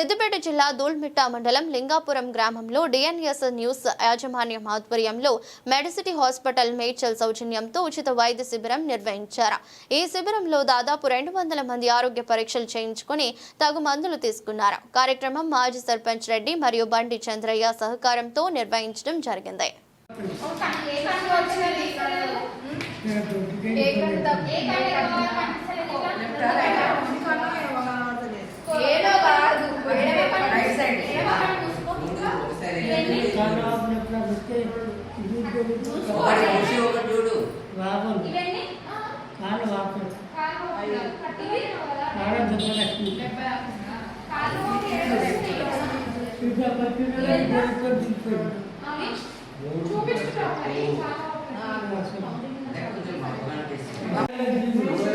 సిద్దిపేట జిల్లా దూల్మిట్ట మండలం లింగాపురం గ్రామంలో డిఎన్ఎస్ న్యూస్ యాజమాన్యం ఆధ్వర్యంలో మెడిసిటీ హాస్పిటల్ మేడ్చల్ సౌజన్యంతో ఉచిత వైద్య శిబిరం నిర్వహించారు. ఈ శిబిరంలో దాదాపు రెండు వందల మంది ఆరోగ్య పరీక్షలు చేయించుకుని తగు మందులు తీసుకున్నారు. కార్యక్రమం మాజీ సర్పంచ్ రెడ్డి మరియు బండి చంద్రయ్య సహకారంతో నిర్వహించడం జరిగింది. ఏదో చూడు వాపలు కాలు వాపలు కాళ్ళ దెబ్బ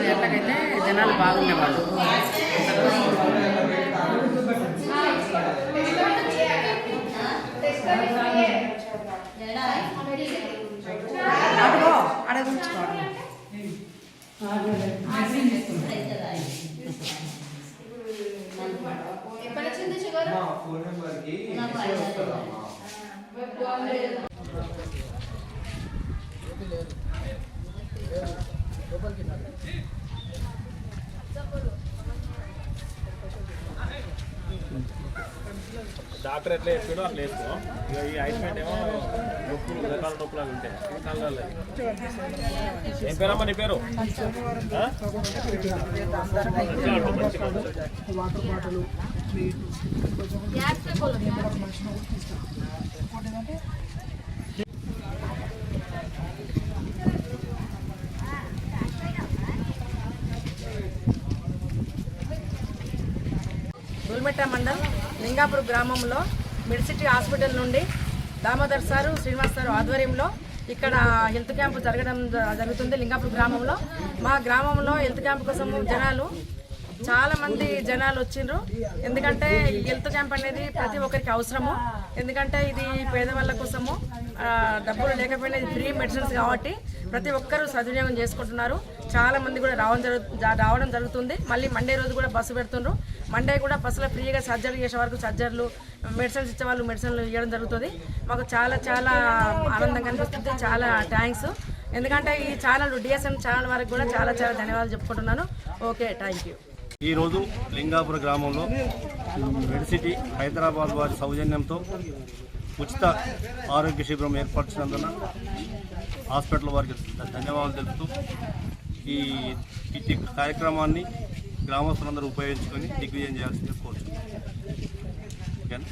ఎట్లాగైతే జనాలు బాగుండేవాళ్ళు అడుగో. అడగుంచుకోవడం మా ఫోన్ నెంబర్కి మెసేజ్ డాక్టర్ ఎట్లా చెప్పాడో అట్లా వేసుకో. ఈ ఆయింట్మెంట్ ఏమో నొప్పులు రకాల నొప్పులు అవి ఉంటాయి. ఈ ఏం పేరమ్మా నీ పేరు? వాటర్ మంచిగా ఉంటుంది, మండలం లింగాపూర్ గ్రామంలో మెడిసిటీ హాస్పిటల్ నుండి దామోదర్ సారు శ్రీనివాస్ సారు ఆధ్వర్యంలో ఇక్కడ హెల్త్ క్యాంపు జరగడం జ- జరుగుతుంది లింగాపూర్ గ్రామంలో. మా గ్రామంలో హెల్త్ క్యాంప్ కోసం జనాలు చాలా మంది జనాలు వచ్చిండ్రు. ఎందుకంటే హెల్త్ క్యాంప్ అనేది ప్రతి ఒక్కరికి అవసరము. ఎందుకంటే ఇది పేదవాళ్ళ కోసము. డబ్బులు లేకపోయినా ఇది ఫ్రీ మెడిసిన్స్ కాబట్టి ప్రతి ఒక్కరూ సద్వినియోగం చేసుకుంటున్నారు. చాలా మంది కూడా రావడం జరుగు రావడం జరుగుతుంది. మళ్ళీ మండే రోజు కూడా బస్సు పెడుతుండ్రు. మండే కూడా బస్సులో ఫ్రీగా సర్జరీ చేసే వరకు సర్జరీలు మెడిసిన్స్ ఇచ్చే వాళ్ళు మెడిసిన్లు ఇవ్వడం జరుగుతుంది. మాకు చాలా చాలా ఆనందంగా అనిపిస్తుంది. చాలా థ్యాంక్స్ ఎందుకంటే ఈ ఛానల్ డిఎస్ఎం ఛానల్ వరకు కూడా చాలా చాలా ధన్యవాదాలు చెప్పుకుంటున్నాను. ఓకే థ్యాంక్ యూ ఈరోజు లింగాపుర గ్రామంలో మెడిసిటీ హైదరాబాద్ వారి సౌజన్యంతో ఉచిత ఆరోగ్య శిబిరం ఏర్పరిచినందున హాస్పిటల్ వారికి ధన్యవాదాలు తెలుపుతూ ఈ కార్యక్రమాన్ని గ్రామస్తులందరూ ఉపయోగించుకొని దిగ్విజయం చేయాల్సిందిగా కోరుతున్నాను ఓకేనా?